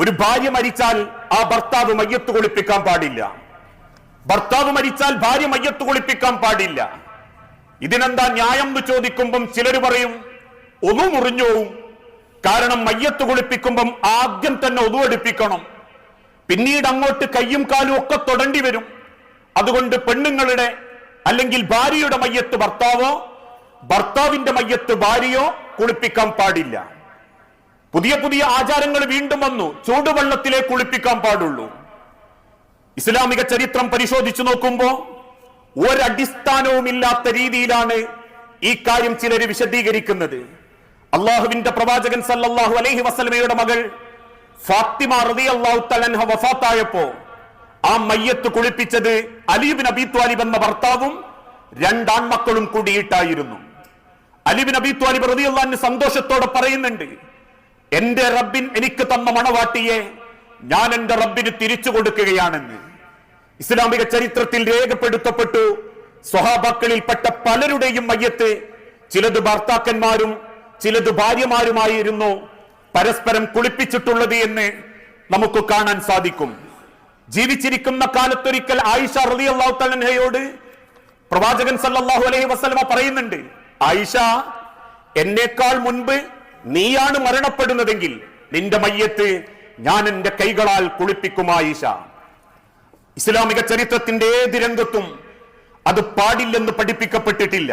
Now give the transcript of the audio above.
ഒരു ഭാര്യ മരിച്ചാൽ ആ ഭർത്താവ് മയ്യത്ത് കുളിപ്പിക്കാൻ പാടില്ല. ഭർത്താവ് മരിച്ചാൽ ഭാര്യ മയ്യത്ത് കുളിപ്പിക്കാൻ പാടില്ല. ഇതിനെന്താ ന്യായം എന്ന് ചോദിക്കുമ്പം ചിലർ പറയും ഒതു മുറിഞ്ഞോവും. കാരണം മയ്യത്ത് കുളിപ്പിക്കുമ്പം ആദ്യം തന്നെ ഒതുവെടുപ്പിക്കണം പിന്നീട് അങ്ങോട്ട് കയ്യും കാലും ഒക്കെ തൊടേണ്ടി വരും. അതുകൊണ്ട് പെണ്ണുങ്ങളുടെ അല്ലെങ്കിൽ ഭാര്യയുടെ മയ്യത്ത് ഭർത്താവോ ഭർത്താവിന്റെ മയ്യത്ത് ഭാര്യയോ കുളിപ്പിക്കാൻ പാടില്ല. പുതിയ പുതിയ ആചാരങ്ങൾ വീണ്ടും വന്നു. ചൂടുവെള്ളത്തിലേ കുളിപ്പിക്കാൻ പാടുള്ളൂ. ഇസ്ലാമിക ചരിത്രം പരിശോധിച്ചു നോക്കുമ്പോ ഒരടിസ്ഥാനവുമില്ലാത്ത രീതിയിലാണ് ഈ കാര്യം ചിലർ വിശദീകരിക്കുന്നത്. അള്ളാഹുവിന്റെ പ്രവാചകൻ സല്ലാഹു അലൈഹി വസല്ലമയുടെ മകൾ ഫാത്തിമ റതി അള്ളാഹു തലൻഹ വഫാത്തായപ്പോ ആ മയ്യത്ത് കുളിപ്പിച്ചത് അലീബിൻ അബി ത്വാലിബ് എന്ന ഭർത്താവും രണ്ടാൺമക്കളും കൂടിയിട്ടായിരുന്നു. അലിബിൻ അബി ത്വാലിബ് റതി അള്ളാഹിന് സന്തോഷത്തോടെ പറയുന്നുണ്ട് എന്റെ റബ്ബിൻ എനിക്ക് തന്ന മണവാട്ടിയെ ഞാൻ എന്റെ റബ്ബിന് തിരിച്ചു കൊടുക്കുകയാണെന്ന്. ഇസ്ലാമിക ചരിത്രത്തിൽ രേഖപ്പെടുത്തപ്പെട്ടു. സ്വഹാബാക്കളിൽപ്പെട്ട പലരുടെയും മയ്യത്ത് ചിലത് ഭർത്താക്കന്മാരും ചിലത് ഭാര്യമാരുമായിരുന്നു. പരസ്പരം കുളിപ്പിച്ചിട്ടുള്ളത് എന്ന് നമുക്ക് കാണാൻ സാധിക്കും. ജീവിച്ചിരിക്കുന്ന കാലത്തൊരിക്കൽ ആയിഷ റളിയല്ലാഹു തലഹയോട് പ്രവാചകൻ സല്ലാഹു അലൈഹി വസ്ലമ പറയുന്നുണ്ട് ആയിഷ എന്നേക്കാൾ മുൻപ് നീയാണ് മരണപ്പെടുന്നതെങ്കിൽ നിന്റെ മയ്യത്ത് ഞാൻ എന്റെ കൈകളാൽ കുളിപ്പിക്കുമായിഷ ഇസ്ലാമിക ചരിത്രത്തിന്റെ ഏത് രംഗത്തും അത് പാടില്ലെന്ന് പഠിപ്പിക്കപ്പെട്ടിട്ടില്ല.